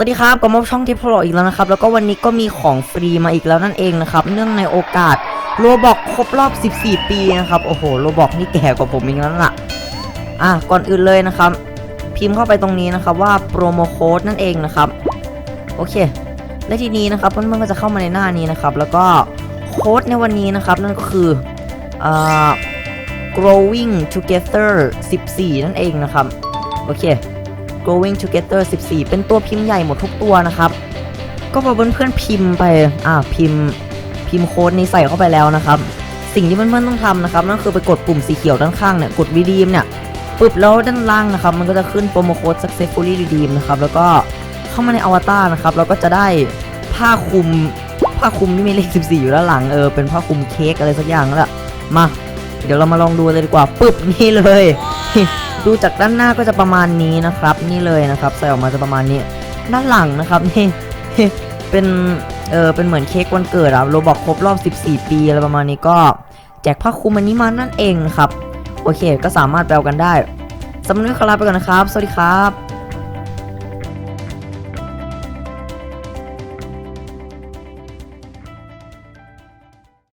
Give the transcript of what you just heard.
สวัสดีครับกับมอบช่องทิปโปรอีกแล้วนะครับ แล้วก็วันนี้ก็มีของฟรีมาอีกแล้วนั่นเองนะครับ เนื่องในโอกาสโรบอกครบรอบ 14 ปีนะครับ โอ้โหโรบอกนี่แก่กว่าผมอีกแล้วล่ะ อะ ก่อนอื่นเลยนะครับ พิมพ์เข้าไปตรงนี้นะครับว่าโปรโมโค้ดนั่นเองนะครับ โอเค และทีนี้นะครับเพื่อนๆก็จะเข้ามาในหน้านี้นะครับ แล้วก็โค้ดในวันนี้นะครับ นั่นก็คืออ่า growing together 14 นั่นเองนะครับ โอเค growing together 14 เป็นตัวพิมพ์ใหญ่หมดทุกตัวนะครับ ก็พอเพื่อนๆพิมพ์ไป อ่าพิมพ์ พิมพ์โค้ดนี้ใส่เข้าไปแล้วนะครับ สิ่งที่เพื่อนๆต้องทำนะครับนั่นคือไปกดปุ่มสีเขียวด้านข้างเนี่ย กด redeem เนี่ยปึ๊บแล้วด้านล่างนะครับ มันก็จะขึ้นโปรโมโค้ด successfully redeem นะครับ แล้วก็เข้ามาในอวตารนะครับ เราก็จะได้ผ้าคลุม ผ้าคลุมที่มีเลข 14 อยู่ด้านหลัง เออ เป็นผ้าคลุมเค้กอะไรสักอย่างแหละมา เดี๋ยวเรามาลองดูเลยดีกว่าปึ๊บนี่เลยดูจากด้านหน้าก็จะประมาณนี้นะครับ นี่เลยนะครับ ใส่ออกมาจะประมาณนี้ ด้านหลังนะครับนี่เป็นเออเป็นเหมือนเค้กวันเกิดอะโรบอกครบรอบ 14 ปีอะไรประมาณนี้ก็แจกผ้าคลุมอันนี้มานั่นเองครับ โอเค ก็สามารถแปลกันได้สำหรับวันนี้ขอลาไปก่อนนะครับ สวัสดีครับ